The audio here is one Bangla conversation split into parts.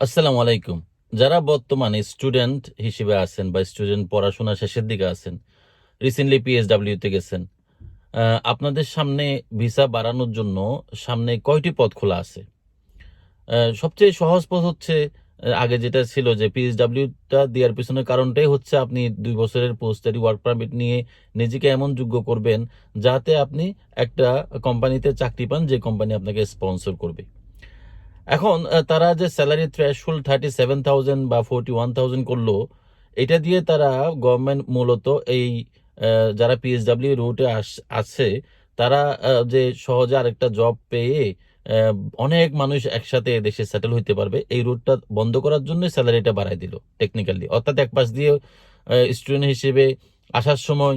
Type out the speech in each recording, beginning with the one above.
আসসালামু আলাইকুম। যারা বর্তমানে স্টুডেন্ট হিসেবে আছেন বা স্টুডেন্ট পড়াশোনা শেষের দিকে আছেন রিসেন্টলি পিএসডাব্লিউতে গেছেন আপনাদের সামনে ভিসা বাড়ানোর জন্য সামনে কয়টি পথ খোলা আছে? সবচেয়ে সহজ পথ হচ্ছে আগে যেটা ছিল যে পিএসডাব্লিউটা দেওয়ার পিছনের কারণটাই হচ্ছে আপনি দুই বছরের পোস্টারি ওয়ার্ক পারমিট নিয়ে নিজেকে এমন যোগ্য করবেন যাতে আপনি একটা কোম্পানিতে চাকরি পান, যে কোম্পানি আপনাকে স্পন্সর করবে। এখন তারা যে salary threshold thirty seven thousand বা ফোরটি ওয়ান থাউজেন্ড করল, এটা দিয়ে তারা গভর্নমেন্ট মূলত এই যারা পিএসডাব্লিউ রুটে আস আছে তারা যে সহজে আরেকটা জব পেয়ে অনেক মানুষ একসাথে দেশে সেটেল হইতে পারবে, এই রুটটা বন্ধ করার জন্য স্যালারিটা বাড়াই দিল টেকনিক্যালি অর্থাৎ এক পাশ দিয়ে স্টুডেন্ট হিসেবে আসার সময়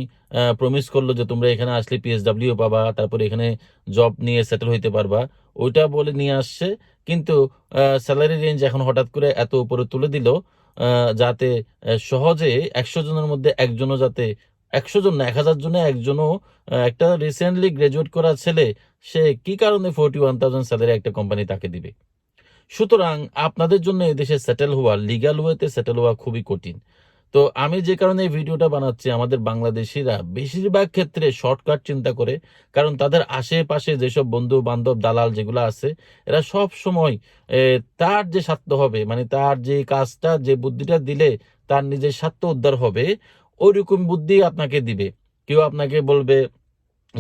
প্রমিস করল যে তোমরা এখানে আসলে পিএসডাব্লিউ পাবা, তারপরে এখানে জব নিয়ে সেটেল হইতে পারবা, ওইটা বলে নিয়ে আসছে কিন্তু স্যালারি রেঞ্জ এখন হঠাৎ করে এত উপরে তুলে দিল যাতে সহজে একশো জনের মধ্যে একজনও যাতে, একশো জন না, এক হাজার জনে একজনও একটা রিসেন্টলি গ্রাজুয়েট করা ছেলে, সে কি কারণে ফোরটি ওয়ান থাউজেন্ড স্যালারি একটা কোম্পানি তাকে দিবে? সুতরাং আপনাদের জন্য এদেশে সেটেল হওয়া লিগাল ওয়েতে সেটেল হওয়া খুবই কঠিন। তো আমি যে কারণে এই ভিডিওটা বানাচ্ছি, আমাদের বাংলাদেশিরা বেশিরভাগ ক্ষেত্রে শর্টকাট চিন্তা করে, কারণ তাদের আশেপাশে যেসব বন্ধু বান্ধব দালাল যেগুলো আছে, এরা সব সময় তার যে স্বার্থ হবে মানে তার যে কাজটা, যে বুদ্ধিটা দিলে তার নিজের স্বার্থ উদ্ধার হবে, ওইরকম বুদ্ধি আপনাকে দিবে। কেউ আপনাকে বলবে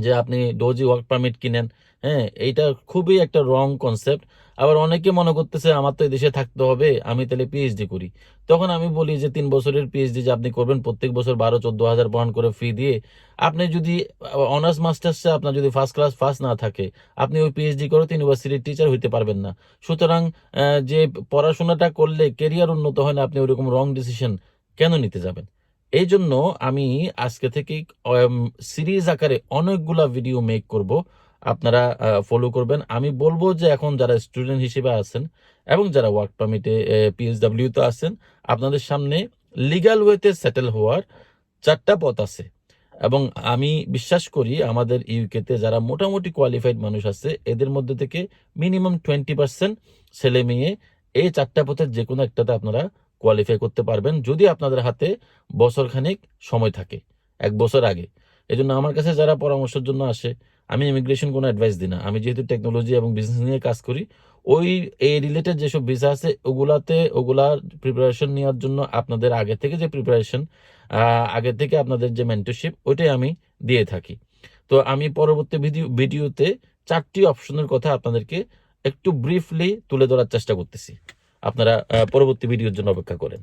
যে আপনি ডোজি ওয়ার্ক পারমিট কিনেন হ্যাঁ এইটা খুবই একটা রং কনসেপ্ট আবার অনেকে মনে করতেছে, আমার তো এই দেশে থাকতে হবে, আমি তাহলে পিএইচডি করি। তখন আমি বলি যে, তিন বছরের পিএইচডি যে আপনি করবেন, প্রত্যেক বছর বারো, চোদ্দ হাজার পাউন্ড করে ফি দিয়ে, আপনি যদি অনার্স মাস্টার্সে আপনার যদি ফার্স্ট ক্লাস ফার্স্ট না থাকে, আপনি ওই পিএইচডি করে তো ইউনিভার্সিটির টিচার হইতে পারবেন না। সুতরাং যে পড়াশোনাটা করলে কেরিয়ার উন্নত হয় না, আপনি ওইরকম রং ডিসিশন কেন নিতে যাবেন? এই জন্য আমি আজকে থেকে সিরিজ আকারে অনেকগুলা ভিডিও মেক করব। আপনারা ফলো করবেন। আমি বলব যে এখন যারা স্টুডেন্ট হিসেবে আছেন এবং যারা ওয়ার্ক পারমিটে পিএসডাব্লিউ তে আছেন, আপনাদের সামনে লিগ্যাল ওয়েতে সেটেল হওয়ার চারটা পথ আছে। এবং আমি বিশ্বাস করি আমাদের ইউকেতে যারা মোটামুটি কোয়ালিফাইড মানুষ আছে, এদের মধ্যে থেকে মিনিমাম টোয়েন্টি পার্সেন্ট ছেলে মেয়ে এই চারটা পথের যে কোনো একটাতে আপনারা কোয়ালিফাই করতে পারবেন যদি আপনাদের হাতে বছরখানেক সময় থাকে, এক বছর আগে। এই জন্য আমার কাছে যারা পরামর্শের জন্য আসে, আমি ইমিগ্রেশন কোনো অ্যাডভাইস দিই না। আমি যেহেতু টেকনোলজি এবং বিজনেস নিয়ে কাজ করি, ওই, এই রিলেটেড যেসব ভিসা আছে, ওগুলাতে ওগুলার প্রিপারেশন নেওয়ার জন্য আপনাদের আগে থেকে যে প্রিপারেশন আগে থেকে আপনাদের যে মেন্টরশিপ ওইটাই আমি দিয়ে থাকি। তো আমি পরবর্তী ভিডিও ভিডিওতে চারটি অপশনের কথা আপনাদেরকে একটু ব্রিফলি তুলে ধরার চেষ্টা করতেছি। আপনারা পরবর্তী ভিডিওর জন্য অপেক্ষা করেন।